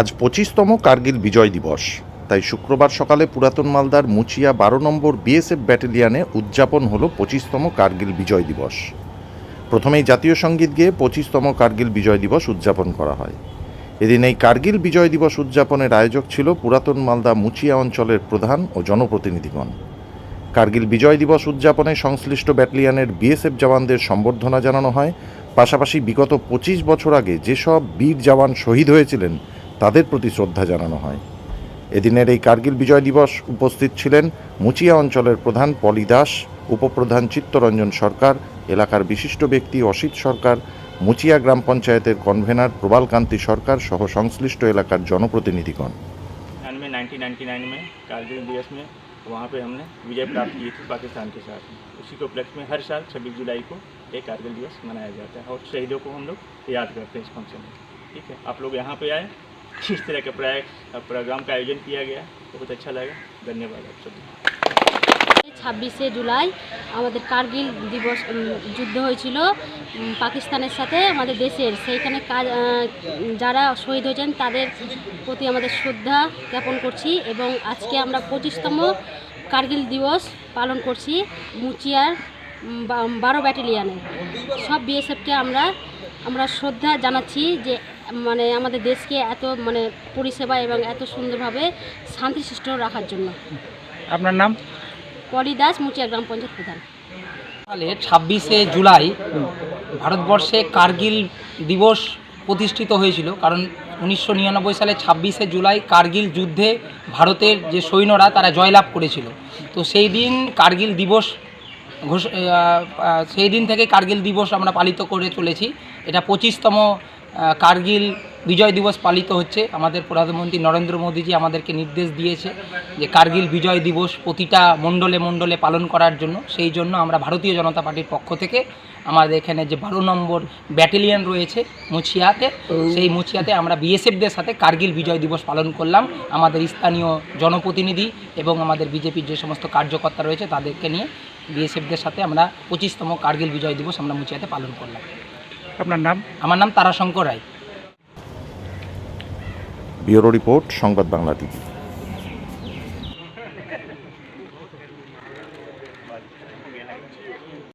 আজ পঁচিশতম কার্গিল বিজয় দিবস। তাই শুক্রবার সকালে পুরাতন মালদার মুচিয়া বারো নম্বর বিএসএফ ব্যাটালিয়ানে উদযাপন হলো পঁচিশতম কার্গিল বিজয় দিবস। প্রথমেই জাতীয় সংগীত গেয়ে পঁচিশতম কার্গিল বিজয় দিবস উদযাপন করা হয়। এদিন এই কার্গিল বিজয় দিবস উদযাপনের আয়োজক ছিল পুরাতন মালদা মুচিয়া অঞ্চলের প্রধান ও জনপ্রতিনিধিগণ। কার্গিল বিজয় দিবস উদযাপনে সংশ্লিষ্ট ব্যাটালিয়ানের বিএসএফ জওয়ানদের সম্বর্ধনা জানানো হয়। পাশাপাশি বিগত পঁচিশ বছর আগে যেসব বীর জওয়ান শহীদ হয়েছিলেন তাদের প্রতি শ্রদ্ধা জানানো হয় এদিনের এই কার্গিল বিজয় দিবস উপস্থিত ছিলেন মুচিয়া অঞ্চলের প্রধান পলি দাস উপপ্রধান চিত্তরঞ্জন সরকার এলাকার বিশিষ্ট ব্যক্তি অসিত সরকার মুচিয়া গ্রাম পঞ্চায়েতের কনভেনার প্রবালকান্তি সরকার সহ সংশ্লিষ্ট এলাকার জনপ্রতিনিধিগণ में 1999 में कारगिल दिवस में वहाँ पे हमने विजय प्राप्त की थी पाकिस्तान के साथ में उसी के उपलक्ष्य में हर साल 26 जुलाई को एक कारगिल दिवस मनाया जाता है और शहीदों को हम लोग याद करते हैं इस फंक्शन में ठीक है आप लोग यहाँ पे आए इस तरह के प्राय- प्रोग्राम का आयोजन किया गया बहुत अच्छा लगा धन्यवाद आप सभी ছাব্বিশে জুলাই আমাদের কার্গিল দিবস উম, যুদ্ধ হয়েছিল উম, পাকিস্তানের সাথে আমাদের দেশের সেইখানে কাজ আহ, যারা শহীদ হয়েছেন তাদের প্রতি আমাদের শ্রদ্ধা জ্ঞাপন করছি এবং আজকে আমরা পঁচিশতম কার্গিল দিবস পালন করছি মুচিয়ার উম, বা- বারো ব্যাটালিয়ানে সব বিএসএফকে আমরা আমরা শ্রদ্ধা জানাচ্ছি যে মানে আমাদের দেশকে এত মানে পরিষেবা এবং এত সুন্দরভাবে শান্তিশিষ্ট রাখার জন্য। আপনার নাম? পলি দাস মুচিয়া গ্রাম পঞ্চায়েত প্রধান। সালে ছাব্বিশে জুলাই ভারতবর্ষে কার্গিল দিবস প্রতিষ্ঠিত হয়েছিল কারণ উনিশশো নিরানব্বই সালে ছাব্বিশে জুলাই কার্গিল যুদ্ধে ভারতের যে সৈন্যরা তারা জয়লাভ করেছিল। তো সেই দিন কার্গিল দিবস ঘোষ সেই দিন থেকে কার্গিল দিবস আমরা পালিত করে চলেছি। এটা পঁচিশতম কার্গিল বিজয় দিবস পালিত হচ্ছে। আমাদের প্রধানমন্ত্রী নরেন্দ্র মোদীজি আমাদেরকে নির্দেশ দিয়েছে যে কার্গিল বিজয় দিবস প্রতিটা মণ্ডলে মণ্ডলে পালন করার জন্য। সেই জন্য আমরা ভারতীয় জনতা পার্টির পক্ষ থেকে আমাদের এখানে যে বারো নম্বর ব্যাটালিয়ন রয়েছে মুছিয়াতে, সেই মুছিয়াতে আমরা বিএসএফদের সাথে কার্গিল বিজয় দিবস পালন করলাম। আমাদের স্থানীয় জনপ্রতিনিধি এবং আমাদের বিজেপির যে সমস্ত কার্যকর্তা রয়েছে তাদেরকে নিয়ে বিএসএফদের সাথে আমরা পঁচিশতম কার্গিল বিজয় দিবস আমরা মুছিয়াতে পালন করলাম। আপনার নাম? আমার নাম তারাশঙ্কর রায়। ব্যুরো রিপোর্ট সংবাদ বাংলা টিভি।